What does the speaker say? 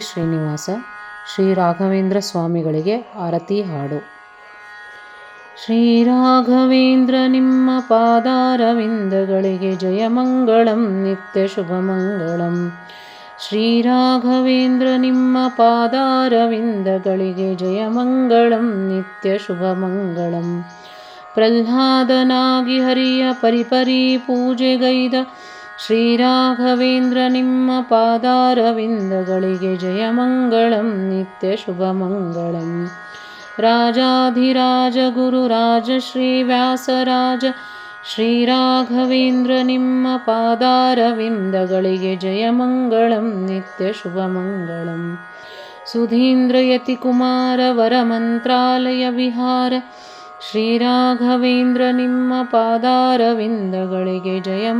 ಶ್ರೀನಿವಾಸ ಶ್ರೀ ರಾಘವೇಂದ್ರ ಸ್ವಾಮಿಗಳಿಗೆ ಆರತಿ ಹಾಡು ಶ್ರೀ ರಾಘವೇಂದ್ರ ನಿಮ್ಮ ಪಾದಾರವಿಂದಗಳಿಗೆ ಜಯ ಮಂಗಳಂ ನಿತ್ಯ ಶುಭ ಮಂಗಳಂ ಶ್ರೀ ರಾಘವೇಂದ್ರ ನಿಮ್ಮ ಪಾದಾರವಿಂದಗಳಿಗೆ ಜಯ ಮಂಗಳಂ ನಿತ್ಯ ಶುಭ ಮಂಗಳಂ ಪ್ರಹ್ಲಾದನಾಗಿ ಹರಿಯ ಪರಿಪರಿ ಪೂಜೆಗೈದ ಶ್ರೀರಾಘವೇಂದ್ರ ನಿಮ್ಮ ಪಾದಾರವಿಂದಗಳಿಗೆ ಜಯ ಮಂಗಳಂ ನಿತ್ಯ ಶುಭ ಮಂಗಳಂ ರಾಜಾಧಿರಾಜ ಗುರುರಾಜ ಶ್ರೀ ವ್ಯಾಸರಾಜ ಶ್ರೀರಾಘವೇಂದ್ರ ನಿಮ್ಮ ಪಾದಾರವಿಂದಗಳಿಗೆ ಜಯ